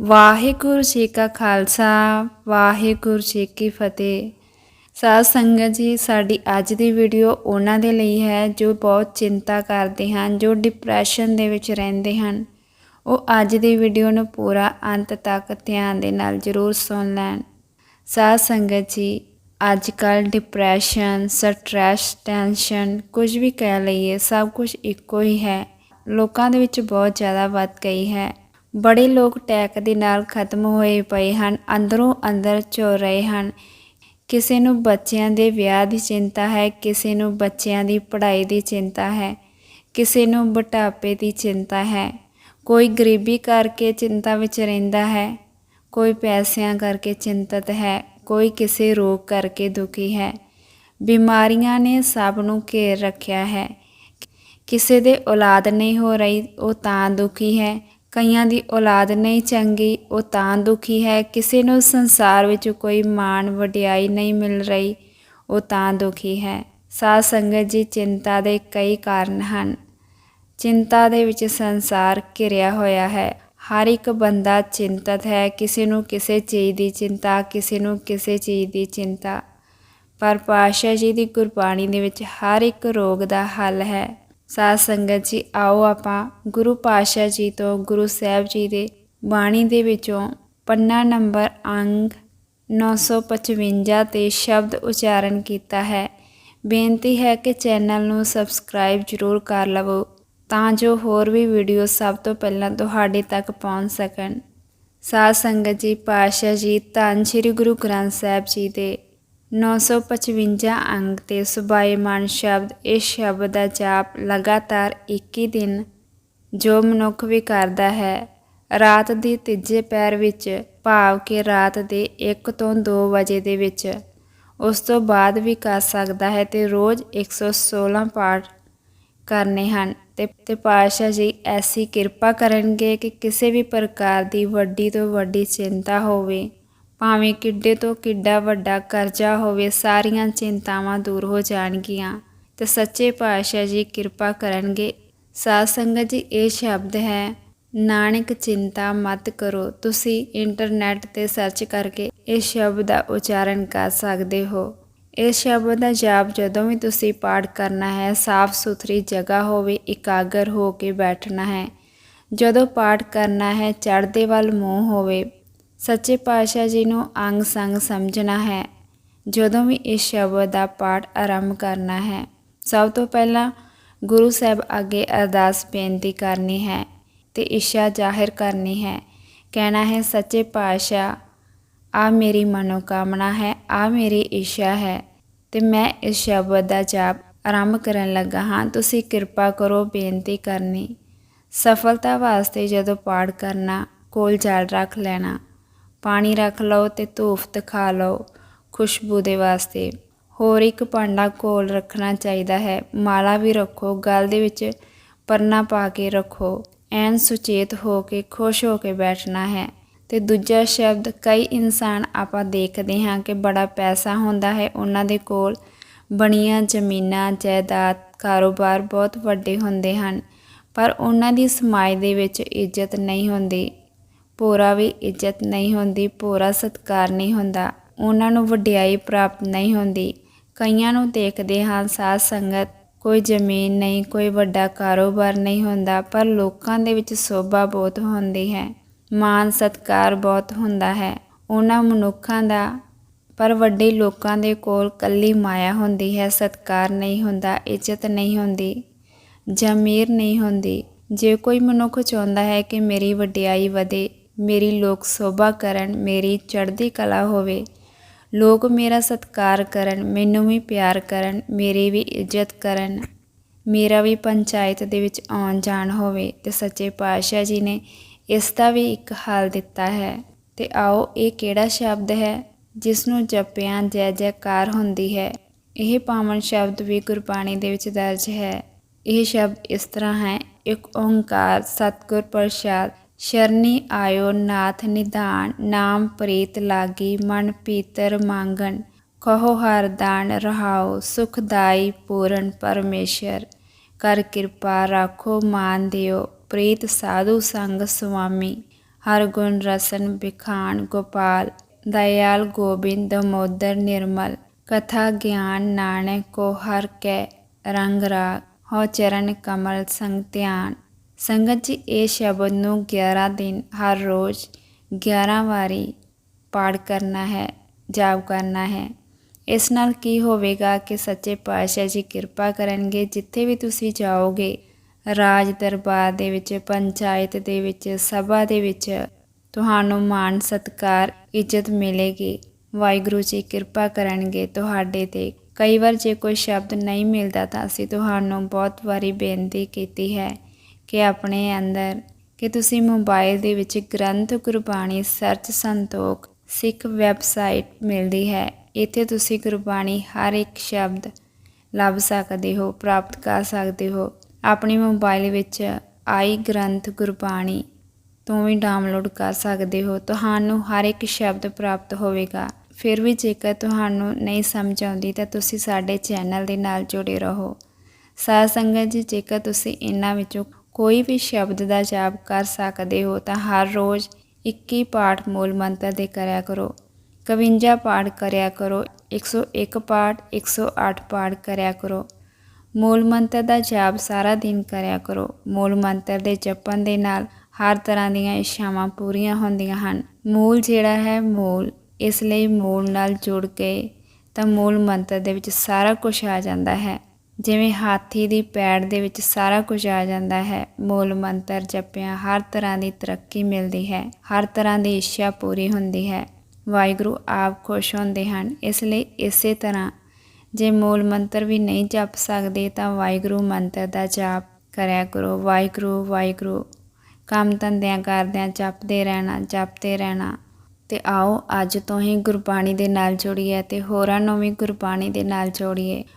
ਵਾਹਿਗੁਰੂ ਜੀ ਕਾ ਖਾਲਸਾ, ਵਾਹਿਗੁਰੂ ਜੀ ਕੀ ਫਤਿਹ। ਸਾਧ ਸੰਗਤ ਜੀ, ਸਾਡੀ ਅੱਜ ਦੀ ਵੀਡੀਓ ਉਹਨਾਂ ਦੇ ਲਈ ਹੈ ਜੋ ਬਹੁਤ ਚਿੰਤਾ ਕਰਦੇ ਹਨ, ਜੋ ਡਿਪਰੈਸ਼ਨ ਦੇ ਵਿੱਚ ਰਹਿੰਦੇ ਹਨ। ਉਹ ਅੱਜ ਦੀ ਵੀਡੀਓ ਨੂੰ ਪੂਰਾ ਅੰਤ ਤੱਕ ਧਿਆਨ ਦੇ ਨਾਲ ਜ਼ਰੂਰ ਸੁਣ ਲੈਣ। ਸਾਧ ਸੰਗਤ ਜੀ ਅੱਜ ਕੱਲ ਡਿਪਰੈਸ਼ਨ ਸਟ੍ਰੈਸ ਟੈਨਸ਼ਨ ਕੁਝ ਵੀ ਕਹਿ ਲਈਏ, ਸਭ ਕੁਝ ਇੱਕੋ ਹੀ ਹੈ। ਲੋਕਾਂ ਦੇ ਵਿੱਚ ਬਹੁਤ ਜ਼ਿਆਦਾ ਵੱਧ ਗਈ ਹੈ। ਬੜੇ ਲੋਕ ਟੈਕ ਦੇ ਨਾਲ ਖਤਮ ਹੋਏ ਪਏ ਹਨ, ਅੰਦਰੋਂ ਅੰਦਰ ਚੋ ਰਹੇ ਹਨ। ਕਿਸੇ ਨੂੰ ਬੱਚਿਆਂ ਦੇ ਵਿਆਹ ਦੀ ਚਿੰਤਾ ਹੈ, ਕਿਸੇ ਨੂੰ ਬੱਚਿਆਂ ਦੀ ਪੜ੍ਹਾਈ ਦੀ ਚਿੰਤਾ ਹੈ, ਕਿਸੇ ਨੂੰ ਬੁਢਾਪੇ ਦੀ ਚਿੰਤਾ ਹੈ। ਕੋਈ ਗਰੀਬੀ ਕਰਕੇ ਚਿੰਤਾ ਵਿੱਚ ਰਹਿੰਦਾ ਹੈ, ਕੋਈ ਪੈਸਿਆਂ ਕਰਕੇ ਚਿੰਤਤ ਹੈ, ਕੋਈ ਕਿਸੇ ਰੋਗ ਕਰਕੇ ਦੁਖੀ ਹੈ। ਬਿਮਾਰੀਆਂ ਨੇ ਸਭ ਨੂੰ ਘੇਰ ਰੱਖਿਆ ਹੈ। ਕਿਸੇ ਦੇ ਔਲਾਦ ਨਹੀਂ ਹੋ ਰਹੀ, ਉਹ ਤਾਂ ਦੁਖੀ ਹੈ। ਕਈਆਂ ਦੀ ਔਲਾਦ ਨਹੀਂ ਚੰਗੀ, ਉਹ ਤਾਂ ਦੁਖੀ ਹੈ। ਕਿਸੇ ਨੂੰ ਸੰਸਾਰ ਵਿੱਚ ਕੋਈ ਮਾਣ, ਵਡਿਆਈ ਨਹੀਂ ਮਿਲ ਰਹੀ, ਉਹ ਤਾਂ ਦੁਖੀ ਹੈ। ਸਾਧ ਸੰਗਤ ਜੀ, ਚਿੰਤਾ ਦੇ ਕਈ ਕਾਰਨ ਹਨ। ਚਿੰਤਾ ਦੇ ਵਿੱਚ ਸੰਸਾਰ ਘਿਰਿਆ ਹੋਇਆ ਹੈ। ਹਰ ਇੱਕ ਬੰਦਾ ਚਿੰਤਤ ਹੈ। ਕਿਸੇ ਨੂੰ ਕਿਸੇ ਚੀਜ਼ ਦੀ ਚਿੰਤਾ, ਕਿਸੇ ਨੂੰ ਕਿਸੇ ਚੀਜ਼ ਦੀ ਚਿੰਤਾ। ਪਰ ਪਾਤਸ਼ਾਹ ਜੀ ਦੀ ਗੁਰਬਾਣੀ ਦੇ ਵਿੱਚ ਹਰ ਇੱਕ ਰੋਗ ਦਾ ਹੱਲ ਹੈ। ਸਾਧ ਸੰਗਤ ਜੀ, ਆਓ ਆਪਾਂ ਗੁਰੂ ਪਾਤਸ਼ਾਹ ਜੀ ਤੋਂ ਗੁਰੂ ਸਾਹਿਬ ਜੀ ਦੇ ਬਾਣੀ ਦੇ ਵਿੱਚੋਂ ਪੰਨਾ ਨੰਬਰ ਅੰਗ 955 ਤੇ ਸ਼ਬਦ ਉਚਾਰਨ ਕੀਤਾ ਹੈ। ਬੇਨਤੀ ਹੈ ਕਿ ਚੈਨਲ ਨੂੰ ਸਬਸਕ੍ਰਾਈਬ ਜ਼ਰੂਰ ਕਰ ਲਵੋ ਤਾਂ ਜੋ ਹੋਰ ਵੀ ਵੀਡੀਓ ਸਭ ਤੋਂ ਪਹਿਲਾਂ ਤੁਹਾਡੇ ਤੱਕ ਪਹੁੰਚ ਸਕਣ। ਸਾਧ ਸੰਗਤ ਜੀ, ਪਾਤਸ਼ਾਹ ਜੀ, ਧੰਨ ਸ੍ਰੀ ਗੁਰੂ ਗ੍ਰੰਥ ਸਾਹਿਬ ਜੀ ਦੇ 955 ਅੰਗ ਤੇ ਸੁਭਾਏਮਾਨ ਸ਼ਬਦ ਇਸ ਸ਼ਬਦ ਦਾ ਜਾਪ ਲਗਾਤਾਰ 21 ਦਿਨ ਜੋ ਮਨੁੱਖ ਵੀ ਕਰਦਾ ਹੈ। ਰਾਤ ਦੀ ਤੀਜੇ ਪੈਰ ਵਿੱਚ ਭਾਵ ਕਿ ਰਾਤ ਦੇ 1 ਤੋਂ 2 ਵਜੇ ਦੇ ਵਿੱਚ ਉਸ ਤੋਂ ਬਾਅਦ ਵੀ ਕਰ ਸਕਦਾ ਹੈ ਤੇ ਰੋਜ਼ 116 ਪਾਠ ਕਰਨੇ ਹਨ। ਤੇ ਤੇ ਪਾਤਸ਼ਾਹ ਜੀ ਐਸੀ ਕਿਰਪਾ ਕਰਨਗੇ ਕਿ ਕਿਸੇ ਵੀ ਪ੍ਰਕਾਰ ਦੀ ਵੱਡੀ ਤੋਂ ਵੱਡੀ ਚਿੰਤਾ ਹੋਵੇ। ਭਾਵੇਂ ਕਿੱਡੇ ਤੋਂ ਕਿੱਡਾ ਵੱਡਾ ਕਰਜ਼ਾ ਹੋਵੇ, ਸਾਰੀਆਂ ਚਿੰਤਾਵਾਂ ਦੂਰ ਹੋ ਜਾਣਗੀਆਂ। ਤੇ ਸੱਚੇ ਪਾਤਸ਼ਾਹ ਜੀ ਕਿਰਪਾ ਕਰਨਗੇ। ਸਾਧ ਸੰਗਤ ਜੀ, ਇਹ ਸ਼ਬਦ ਹੈ, ਨਾਨਕ ਚਿੰਤਾ ਮਤ ਕਰੋ। ਤੁਸੀਂ ਇੰਟਰਨੈਟ ਤੇ ਸਰਚ ਕਰਕੇ ਇਸ ਸ਼ਬਦ ਦਾ ਉਚਾਰਨ ਕਰ ਸਕਦੇ ਹੋ। ਇਸ ਸ਼ਬਦ ਦਾ ਜਾਪ ਜਦੋਂ ਵੀ ਤੁਸੀਂ ਪਾਠ ਕਰਨਾ ਹੈ, ਸਾਫ਼ ਸੁਥਰੀ ਜਗ੍ਹਾ ਹੋਵੇ, ਇਕਾਗਰ ਹੋ ਕੇ ਬੈਠਣਾ ਹੈ। ਜਦੋਂ ਪਾਠ ਕਰਨਾ ਹੈ, ਚੜ੍ਹਦੇ ਵੱਲ ਮੂੰਹ ਹੋਵੇ ਸੱਚੇ ਪਾਤਸ਼ਾਹ ਜੀ ਨੂੰ ਅੰਗ ਸੰਗ ਸਮਝਣਾ ਹੈ। ਜਦੋਂ ਵੀ ਇਸ ਸ਼ਬਦ ਦਾ ਪਾਠ ਆਰੰਭ ਕਰਨਾ ਹੈ, ਸਭ ਤੋਂ ਪਹਿਲਾਂ ਗੁਰੂ ਸਾਹਿਬ ਅੱਗੇ ਅਰਦਾਸ ਬੇਨਤੀ ਕਰਨੀ ਹੈ ਤੇ ਇੱਛਾ ਜ਼ਾਹਿਰ ਕਰਨੀ ਹੈ। ਕਹਿਣਾ ਹੈ, ਸੱਚੇ ਪਾਤਸ਼ਾਹ, ਆ ਮੇਰੀ ਮਨੋਕਾਮਨਾ ਹੈ, ਆ ਮੇਰੀ ਇੱਛਾ ਹੈ ਤੇ ਮੈਂ ਇਸ ਸ਼ਬਦ ਦਾ ਜਾਪ ਆਰੰਭ ਕਰਨ ਲੱਗਾ ਹਾਂ। ਤੁਸੀਂ ਕਿਰਪਾ ਕਰੋ ਬੇਨਤੀ ਕਰਨੀ। ਸਫਲਤਾ ਵਾਸਤੇ ਜਦੋਂ ਪਾਠ ਕਰਨਾ, ਕੋਲ ਜਲ ਰੱਖ ਲੈਣਾ। ਪਾਣੀ ਰੱਖ ਲਓ ਤੇ ਧੂਫ ਦਿਖਾ ਲਓ। ਖੁਸ਼ਬੂ ਦੇ ਵਾਸਤੇ ਹੋਰ ਇੱਕ ਭਾਂਡਾ ਕੋਲ ਰੱਖਣਾ ਚਾਹੀਦਾ ਹੈ। ਮਾਲਾ ਵੀ ਰੱਖੋ, ਗਲ ਦੇ ਵਿੱਚ ਪਰਨਾ ਪਾ ਕੇ ਰੱਖੋ। ਐਨ ਸੁਚੇਤ ਹੋ ਕੇ, ਖੁਸ਼ ਹੋ ਕੇ ਬੈਠਣਾ ਹੈ। ਤੇ ਦੂਜਾ ਸ਼ਬਦ, ਕਈ ਇਨਸਾਨ ਆਪਾਂ ਦੇਖਦੇ ਹਾਂ ਕਿ ਬੜਾ ਪੈਸਾ ਹੁੰਦਾ ਹੈ। ਉਹਨਾਂ ਦੇ ਕੋਲ ਬਣੀਆਂ ਜ਼ਮੀਨਾਂ, ਜਾਇਦਾਦ, ਕਾਰੋਬਾਰ ਬਹੁਤ ਵੱਡੇ ਹੁੰਦੇ ਹਨ, ਪਰ ਉਹਨਾਂ ਦੀ ਸਮਾਜ ਦੇ ਵਿੱਚ ਇੱਜ਼ਤ ਨਹੀਂ ਹੁੰਦੀ। ਪੂਰਾ ਵੀ ਇੱਜ਼ਤ ਨਹੀਂ ਹੁੰਦੀ, ਪੂਰਾ ਸਤਕਾਰ ਨਹੀਂ ਹੁੰਦਾ। ਉਹਨਾਂ ਨੂੰ ਵਡਿਆਈ ਪ੍ਰਾਪਤ ਨਹੀਂ ਹੁੰਦੀ। ਕਈਆਂ ਨੂੰ ਦੇਖਦੇ ਹਾਂ ਸਾਧ ਸੰਗਤ, ਕੋਈ ਜ਼ਮੀਨ ਨਹੀਂ, ਕੋਈ ਵੱਡਾ ਕਾਰੋਬਾਰ ਨਹੀਂ ਹੁੰਦਾ, ਪਰ ਲੋਕਾਂ ਦੇ ਵਿੱਚ ਸੋਭਾ ਬਹੁਤ ਹੁੰਦੀ ਹੈ। ਮਾਨ ਸਤਕਾਰ ਬਹੁਤ ਹੁੰਦਾ ਹੈ। ਉਹਨਾਂ ਮਨੁੱਖਾਂ ਦਾ, ਪਰ ਵੱਡੇ ਲੋਕਾਂ ਦੇ ਕੋਲ ਕੱਲੀ ਮਾਇਆ ਹੁੰਦੀ ਹੈ। ਸਤਕਾਰ ਨਹੀਂ ਹੁੰਦਾ, ਇੱਜ਼ਤ ਨਹੀਂ ਹੁੰਦੀ, ਜ਼ਮੀਰ ਨਹੀਂ ਹੁੰਦੀ। ਜੇ ਕੋਈ ਮਨੁੱਖ ਚਾਹੁੰਦਾ ਹੈ ਕਿ ਮੇਰੀ ਵਡਿਆਈ ਵਧੇ ਮੇਰੀ ਲੋਕ ਸੋਭਾ ਕਰਨ ਮੇਰੀ ਚੜ੍ਹਦੀ ਕਲਾ ਹੋਵੇ। ਲੋਕ ਮੇਰਾ ਸਤਿਕਾਰ ਕਰਨ, ਮੈਨੂੰ ਵੀ ਪਿਆਰ ਕਰਨ, ਮੇਰੀ ਵੀ ਇੱਜ਼ਤ ਕਰਨ। ਮੇਰਾ ਵੀ ਪੰਚਾਇਤ ਦੇ ਵਿੱਚ ਆਉਣ ਜਾਣ ਹੋਵੇ ਤੇ ਸੱਚੇ ਪਾਤਸ਼ਾਹ ਜੀ ਨੇ ਇਸ ਦਾ ਵੀ ਇੱਕ ਹੱਲ ਦਿੱਤਾ ਹੈ। ਤੇ ਆਓ, ਇਹ ਕਿਹੜਾ ਸ਼ਬਦ ਹੈ ਜਿਸ ਨੂੰ ਜਪਿਆਂ ਜੈ ਜੈਕਾਰ ਹੁੰਦੀ ਹੈ? ਇਹ ਪਾਵਨ ਸ਼ਬਦ ਵੀ ਗੁਰਬਾਣੀ ਦੇ ਵਿੱਚ ਦਰਜ ਹੈ। ਇਹ ਸ਼ਬਦ ਇਸ ਤਰ੍ਹਾਂ ਹੈ, ਇੱਕ ਓੰਕਾਰ, ਸਤਿਗੁਰ ਪ੍ਰਸਾਦ ਸ਼ਰਨੀ ਆਇਓ, ਨਾਥ ਨਿਧਾਨ, ਨਾਮ ਪ੍ਰੀਤ ਲਾਗੀ, ਮਨ ਪੀਤਰ ਮੰਗਣ ਕਹੋ ਹਰ ਦਾਨ ਰਹਾਓ, ਸੁਖਦਾਈ ਪੂਰਨ ਪਰਮੇਸ਼ਰ। ਕਰ ਕਿਰਪਾ ਰਾਖੋ, ਮਾਨ ਦਿਓ, ਪ੍ਰੀਤ ਸਾਧੂ ਸੰਗ ਸੁਆਮੀ। ਹਰ ਗੁਣ ਰਸਨ ਬਿਖਾਨ ਗੋਪਾਲ, ਦਇਆਲ ਗੋਬਿੰਦ ਦਮੋਦਰ ਨਿਰਮਲ। ਕਥਾ ਗਿਆਨ ਨਾਨਕ ਕੋ ਹਰ ਕੈ ਰੰਗ ਰਾਗ ਹੋ ਚਰਨ ਕਮਲ ਸੰਗ ਧਿਆਨ। ਸੰਗਤ ਜੀ, ਇਹ ਸ਼ਬਦ ਨੂੰ 11 ਦਿਨ ਹਰ ਰੋਜ਼ 11 ਵਾਰੀ ਪਾਠ ਕਰਨਾ ਹੈ, ਜਾਪ ਕਰਨਾ ਹੈ। ਇਸ ਨਾਲ ਕੀ ਹੋਵੇਗਾ ਕਿ ਸੱਚੇ ਪਾਤਸ਼ਾਹ ਜੀ ਕਿਰਪਾ ਕਰਨਗੇ। ਜਿੱਥੇ ਵੀ ਤੁਸੀਂ ਜਾਓਗੇ, ਰਾਜ ਦਰਬਾਰ ਦੇ ਵਿੱਚ, ਪੰਚਾਇਤ ਦੇ ਵਿੱਚ, ਸਭਾ ਦੇ ਵਿੱਚ, ਤੁਹਾਨੂੰ ਮਾਣ, ਸਤਕਾਰ, ਇੱਜ਼ਤ ਮਿਲੇਗੀ। ਵਾਹਿਗੁਰੂ ਜੀ ਕਿਰਪਾ ਕਰਨਗੇ ਤੁਹਾਡੇ ਤੇ। ਕਈ ਵਾਰ ਜੇ ਕੋਈ ਸ਼ਬਦ ਨਹੀਂ ਮਿਲਦਾ ਤਾਂ ਅਸੀਂ ਤੁਹਾਨੂੰ ਬਹੁਤ ਵਾਰੀ ਬੇਨਤੀ ਕੀਤੀ ਹੈ ਕਿ ਆਪਣੇ ਅੰਦਰ, ਕਿ ਤੁਸੀਂ ਮੋਬਾਈਲ ਦੇ ਵਿੱਚ ਗ੍ਰੰਥ ਗੁਰਬਾਣੀ ਸਰਚ ਸੰਤੋਖ ਸਿੱਖ ਵੈਬਸਾਈਟ ਮਿਲਦੀ ਹੈ। ਇੱਥੇ ਤੁਸੀਂ ਗੁਰਬਾਣੀ ਹਰ ਇੱਕ ਸ਼ਬਦ ਲੱਭ ਸਕਦੇ ਹੋ, ਪ੍ਰਾਪਤ ਕਰ ਸਕਦੇ ਹੋ। ਆਪਣੀ ਮੋਬਾਈਲ ਵਿੱਚ ਆਈ ਗ੍ਰੰਥ ਗੁਰਬਾਣੀ ਤੋਂ ਵੀ ਡਾਊਨਲੋਡ ਕਰ ਸਕਦੇ ਹੋ। ਤੁਹਾਨੂੰ ਹਰ ਇੱਕ ਸ਼ਬਦ ਪ੍ਰਾਪਤ ਹੋਵੇਗਾ। ਫਿਰ ਵੀ ਜੇਕਰ ਤੁਹਾਨੂੰ ਨਹੀਂ ਸਮਝ ਆਉਂਦੀ ਤਾਂ ਤੁਸੀਂ ਸਾਡੇ ਚੈਨਲ ਦੇ ਨਾਲ ਜੁੜੇ ਰਹੋ। ਸਾਧ ਸੰਗਤ ਜੀ, ਜੇਕਰ ਤੁਸੀਂ ਇਹਨਾਂ ਵਿੱਚੋਂ ਕੋਈ ਵੀ ਸ਼ਬਦ ਦਾ ਜਾਪ ਕਰ ਸਕਦੇ ਹੋ ਤਾਂ ਹਰ ਰੋਜ਼ 21 ਪਾਠ ਮੂਲ ਮੰਤਰ ਦੇ ਕਰਿਆ ਕਰੋ। 51 ਪਾਠ ਕਰਿਆ ਕਰੋ 101 ਪਾਠ 108 ਪਾਠ ਕਰਿਆ ਕਰੋ। ਮੂਲ ਮੰਤਰ ਦਾ ਜਾਪ ਸਾਰਾ ਦਿਨ ਕਰਿਆ ਕਰੋ। ਮੂਲ ਮੰਤਰ ਦੇ ਜਪਣ ਦੇ ਨਾਲ ਹਰ ਤਰ੍ਹਾਂ ਦੀਆਂ ਇੱਛਾਵਾਂ ਪੂਰੀਆਂ ਹੁੰਦੀਆਂ ਹਨ। ਮੂਲ ਜਿਹੜਾ ਹੈ ਮੂਲ, ਇਸ ਲਈ ਮੂਲ ਨਾਲ ਜੁੜ ਕੇ ਤਾਂ ਮੂਲ ਮੰਤਰ ਦੇ ਵਿੱਚ ਸਾਰਾ ਕੁਝ ਆ ਜਾਂਦਾ ਹੈ। ਜਿਵੇਂ ਹਾਥੀ ਦੀ ਪੈੜ ਦੇ ਵਿੱਚ ਸਾਰਾ ਕੁਝ ਆ ਜਾਂਦਾ ਹੈ, ਮੂਲ ਮੰਤਰ ਜਪਿਆ, ਹਰ ਤਰ੍ਹਾਂ ਦੀ ਤਰੱਕੀ ਮਿਲਦੀ ਹੈ, ਹਰ ਤਰ੍ਹਾਂ ਦੀ ਇੱਛਾ ਪੂਰੀ ਹੁੰਦੀ ਹੈ। ਵਾਹਿਗੁਰੂ ਆਪ ਖੁਸ਼ ਹੁੰਦੇ ਹਨ, ਇਸ ਲਈ ਇਸੇ ਤਰ੍ਹਾਂ ਜੇ ਮੂਲ ਮੰਤਰ ਵੀ ਨਹੀਂ ਜਪ ਸਕਦੇ ਤਾਂ ਵਾਹਿਗੁਰੂ ਮੰਤਰ ਦਾ ਜਾਪ ਕਰਿਆ ਕਰੋ। ਵਾਹਿਗੁਰੂ ਵਾਹਿਗੁਰੂ, ਕੰਮ ਧੰਦਿਆਂ ਕਰਦਿਆਂ ਜਪਦੇ ਰਹਿਣਾ ਜਪਦੇ ਰਹਿਣਾ। ਤੇ ਆਓ ਅੱਜ ਤੋਂ ਹੀ ਗੁਰਬਾਣੀ ਦੇ ਨਾਲ ਜੁੜੀਏ ਤੇ ਹੋਰਾਂ ਨੂੰ ਵੀ ਗੁਰਬਾਣੀ ਦੇ ਨਾਲ ਜੋੜੀਏ।